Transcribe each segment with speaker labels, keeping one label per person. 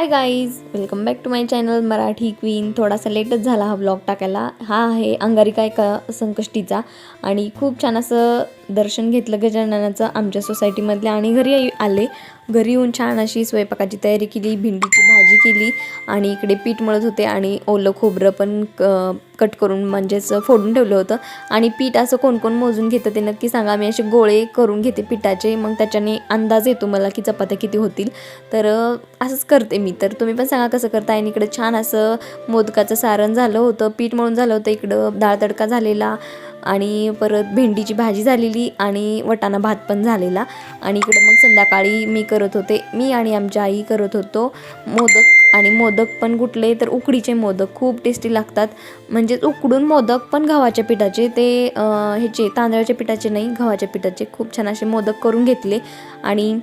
Speaker 1: Hi guys welcome back to my channel Marathi queen थोडासा लेटच झाला हा ब्लॉग टाकायला. हा आहे अंगारिका एका संकष्टीचा आणि खूप छान असं दर्शन घेतलं गजाननाचं आमच्या सोसायटीमधल्या आणि घरी आले. घरी येऊन छान अशी स्वयंपाकाची तयारी केली भेंडीची भाजी केली आणि इकडे पीठ मळत होते आणि ओलं खोबरं पण क- कट करून म्हणजेच फोडून ठेवलं होतं. आणि पीठ असं कोण कोण मोजून घेतं ते नक्की सांगा. मी असे गोळे करून घेते पिठाचे. मग त्याच्याने अंदाज येतो मला की चपात्या किती होतील. तर असंच करते मी. तर तुम्ही पण सांगा कसं करता. आणि इकडे छान असं मोदकाचं सारण झालं होतं. पीठ मळून झालं होतं. इकडं डाळ तडका झालेला. आणि परत भेंडीची भाजी झालेली आणि वटाणा भात पण झालेला. आणि इकडं मग संध्याकाळी मी करत होते. मी आणि आमच्या आई करत होतो मोदक. आणि मोदक पण कुठले तर उकडीचे मोदक खूप टेस्टी लागतात. म्हणजेच उकडून मोदक पण गव्हाच्या पिठाचे. ते ह्याचे तांदळाच्या पिठाचे नाही गव्हाच्या पिठाचे. खूप छान असे मोदक करून घेतले. आणि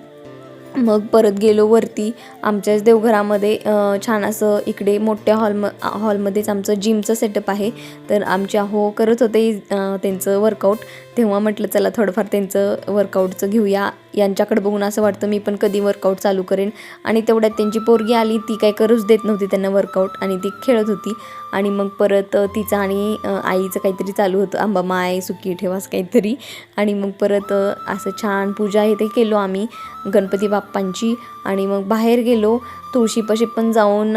Speaker 1: मग परत गेलो वरती. आमच्याच देवघरामध्ये छान असं इकडे मोठ्या हॉलम हॉलमध्येच आमचं जिमचं सेटअप आहे. तर आमच्या हो करत होते त्यांचं वर्कआउट तेव्हा म्हटलं चला थोडंफार त्यांचं वर्कआउटचं घेऊया. यांच्याकडे बघून असं वाटतं मी पण कधी वर्कआउट चालू करेन. आणि तेवढ्यात त्यांची पोरगी आली ती काय करूच देत नव्हती त्यांना वर्कआउट आणि ती खेळत होती. आणि मग परत तिचं आणि आईचं काहीतरी चालू होतं. आंबा माय सुकी ठेवास काहीतरी. आणि मग परत असं छान पूजा हे ते केलो आम्ही गणपती बाप्पांची. आणि मग बाहेर गेलो. तुळशीपाशी पण जाऊन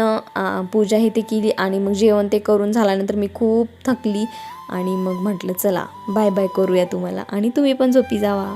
Speaker 1: पूजा हे ते केली आणि मग जेवण ते करून झाल्यानंतर मी खूप थकली. आणि मग म्हटलं चला बाय बाय करूया तुम्हाला. आणि तुम्ही पण झोपी जावा.